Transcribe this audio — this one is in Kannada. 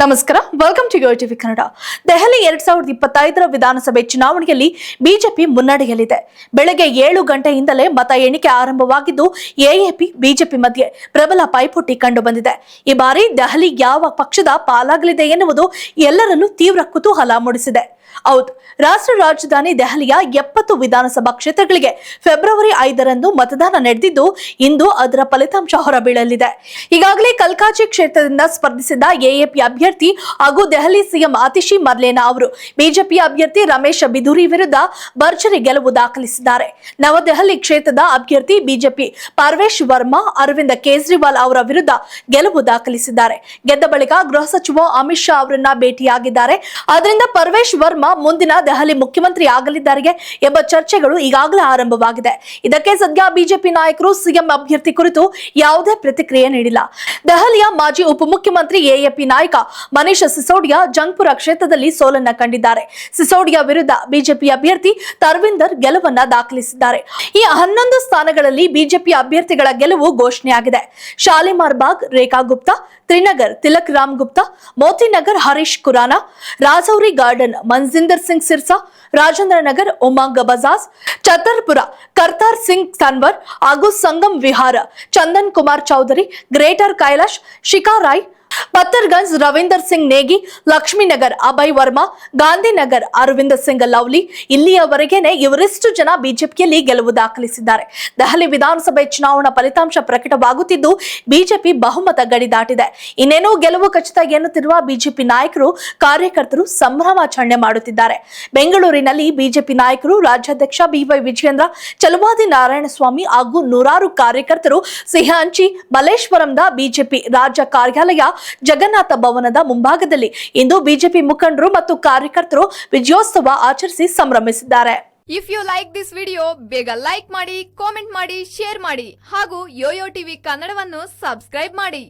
ನಮಸ್ಕಾರ. Welcome to TV Kannada Delhi ಎರಡ್ ಸಾವಿರದ ಇಪ್ಪತ್ತೈದರ ವಿಧಾನಸಭೆ ಚುನಾವಣೆಯಲ್ಲಿ ಬಿಜೆಪಿ ಮುನ್ನಡೆಯಲಿದೆ ಬೆಳಗ್ಗೆ ಏಳು ಗಂಟೆಯಿಂದಲೇ ಮತ ಎಣಿಕೆ ಆರಂಭವಾಗಿದ್ದು, ಎಎಪಿ, ಬಿಜೆಪಿ ಮಧ್ಯೆ ಪ್ರಬಲ ಪೈಪೋಟಿ ಕಂಡು ಬಂದಿದೆ ಈ ಬಾರಿ ದೆಹಲಿ ಯಾವ ಪಕ್ಷದ ಪಾಲಾಗಲಿದೆ ಎನ್ನುವುದು ಎಲ್ಲರಲ್ಲೂ ತೀವ್ರ ಕುತೂಹಲ ಮೂಡಿಸಿದೆ. ಹೌದು, ರಾಷ್ಟ್ರ ರಾಜಧಾನಿ ದೆಹಲಿಯ ಎಪ್ಪತ್ತು ವಿಧಾನಸಭಾ ಕ್ಷೇತ್ರಗಳಿಗೆ ಫೆಬ್ರವರಿ ಐದರಂದು ಮತದಾನ ನಡೆದಿದ್ದು, ಇಂದು ಅದರ ಫಲಿತಾಂಶ ಹೊರಬೀಳಲಿದೆ. ಈಗಾಗಲೇ ಕಲ್ಕಾಜಿ ಕ್ಷೇತ್ರದಿಂದ ಸ್ಪರ್ಧಿಸಿದ್ದ ಎಎಪಿ ಅಭ್ಯರ್ಥಿ ಹಾಗೂ ದೆಹಲಿ ಸಿಎಂ ಅತಿಶಿ ಮರ್ಲೇನಾ ಅವರು. ಬಿಜೆಪಿ ಅಭ್ಯರ್ಥಿ ರಮೇಶ್ ಬಿಧೂರಿ ವಿರುದ್ಧ ಭರ್ಜರಿ ಗೆಲುವು ದಾಖಲಿಸಿದ್ದಾರೆ. ನವದೆಹಲಿ ಕ್ಷೇತ್ರದ ಅಭ್ಯರ್ಥಿ ಬಿಜೆಪಿ ಪರ್ವೇಶ್ ವರ್ಮಾ, ಅರವಿಂದ ಕೇಜ್ರಿವಾಲ್ ಅವರ ವಿರುದ್ಧ ಗೆಲುವು ದಾಖಲಿಸಿದ್ದಾರೆ. ಗೆದ್ದ ಬಳಿಕ ಗೃಹ ಸಚಿವ ಅಮಿತ್ ಶಾ ಅವರನ್ನ ಭೇಟಿಯಾಗಿದ್ದಾರೆ. ಅದರಿಂದ ಪರ್ವೇಶ್ ವರ್ಮಾ ಮುಂದಿನ ದೆಹಲಿ ಮುಖ್ಯಮಂತ್ರಿ ಆಗಲಿದ್ದಾರೆ ಎಂಬ ಚರ್ಚೆಗಳು ಈಗಾಗಲೇ ಆರಂಭವಾಗಿದೆ. ಇದಕ್ಕೆ ಸದ್ಯ ಬಿಜೆಪಿ ನಾಯಕರು ಸಿಎಂ ಅಭ್ಯರ್ಥಿ ಕುರಿತು ಯಾವುದೇ ಪ್ರತಿಕ್ರಿಯೆ ನೀಡಿಲ್ಲ. ದೆಹಲಿಯ ಮಾಜಿ ಉಪಮುಖ್ಯಮಂತ್ರಿ ಎಎಪಿ ನಾಯಕ ಮನೀಶ್ ಸಿಸೋಡಿಯಾ ಜಂಗ್ಪುರ ಕ್ಷೇತ್ರದಲ್ಲಿ ಸೋಲನ್ನ ಕಂಡಿದ್ದಾರೆ. ಸಿಸೋಡಿಯಾ ವಿರುದ್ಧ ಬಿಜೆಪಿ ಅಭ್ಯರ್ಥಿ ತರ್ವಿಂದರ್ ಗೆಲುವನ್ನ ದಾಖಲಿಸಿದ್ದಾರೆ. ಈ ಹನ್ನೊಂದು ಸ್ಥಾನಗಳಲ್ಲಿ ಬಿಜೆಪಿ ಅಭ್ಯರ್ಥಿಗಳ ಗೆಲುವು ಘೋಷಣೆಯಾಗಿದೆ. ಶಾಲಿಮಾರ್ ಬಾಗ್, ರೇಖಾ ಗುಪ್ತಾ, ತ್ರಿನಗರ್ ತಿಲಕ್ ರಾಮ್ ಗುಪ್ತಾ, ಮೋತಿನಗರ್ ಹರೀಶ್ ಕುರಾನಾ ರಾಜೌರಿ ಗಾರ್ಡನ್ ಮನ್ಜಿಂದರ್ ಸಿಂಗ್ ಸಿರ್ಸಾ, ರಾಜೇಂದ್ರ ನಗರ್ ಉಮಾಂಗ ಬಜಾಜ್ ಚತರ್ಪುರ ಕರ್ತಾರ್ ಸಿಂಗ್ ತನ್ವರ್ ಹಾಗೂ ಸಂಗಮ್ ವಿಹಾರ, ಚಂದನ್ ಕುಮಾರ್ ಚೌಧರಿ, ಗ್ರೇಟರ್ ಕೈಲಾಶ್ ಶಿಕಾರಾಯ್ ಪತ್ತರ್ಗಂಜ್ ರವೀಂದರ್ ಸಿಂಗ್ ನೇಗಿ, ಲಕ್ಷ್ಮೀನಗರ್ ಅಭಯ್ ವರ್ಮಾ, ಗಾಂಧಿನಗರ್ ಅರವಿಂದ್ ಸಿಂಗ್ ಲವ್ಲಿ. ಇಲ್ಲಿಯವರೆಗೇನೆ ಇವರಿಷ್ಟು ಜನ ಬಿಜೆಪಿಯಲ್ಲಿ ಗೆಲುವು ದಾಖಲಿಸಿದ್ದಾರೆ. ದೆಹಲಿ ವಿಧಾನಸಭೆ ಚುನಾವಣಾ ಫಲಿತಾಂಶ ಪ್ರಕಟವಾಗುತ್ತಿದ್ದು ಬಿಜೆಪಿ ಬಹುಮತ ಗಡಿ ದಾಟಿದೆ. ಇನ್ನೇನೋ ಗೆಲುವು ಖಚಿತ ಎನ್ನುತ್ತಿರುವ ಬಿಜೆಪಿ ನಾಯಕರು, ಕಾರ್ಯಕರ್ತರು ಸಂಭ್ರಮಾಚರಣೆ ಮಾಡುತ್ತಿದ್ದಾರೆ. ಬೆಂಗಳೂರಿನಲ್ಲಿ ಬಿಜೆಪಿ ನಾಯಕರು, ರಾಜ್ಯಾಧ್ಯಕ್ಷ ಬಿವೈ ವಿಜಯೇಂದ್ರ, ಚಲುವಾದಿ ನಾರಾಯಣಸ್ವಾಮಿ ಹಾಗೂ ನೂರಾರು ಕಾರ್ಯಕರ್ತರು ಸಿಹಾಂಚಿ ಹಂಚಿ ಮಲ್ಲೇಶ್ವರಂದ ಬಿಜೆಪಿ ರಾಜ್ಯ ಕಾರ್ಯಾಲಯ ಜಗನ್ನಾಥ ಭವನದ ಮುಂಭಾಗದಲ್ಲಿ ಇಂದು ಬಿಜೆಪಿ ಮುಖಂಡರು ಮತ್ತು ಕಾರ್ಯಕರ್ತರು ವಿಜಯೋತ್ಸವ ಆಚರಿಸಿ ಸಂಭ್ರಮಿಸಿದ್ದಾರೆ. If you like this video ಬೇಗ ಲೈಕ್ ಮಾಡಿ ಕಾಮೆಂಟ್ ಮಾಡಿ ಶೇರ್ ಮಾಡಿ ಹಾಗೂ ಯೋಯೋ ಟಿವಿ ಕನ್ನಡವನ್ನು ಸಬ್ಸ್ಕ್ರೈಬ್ ಮಾಡಿ.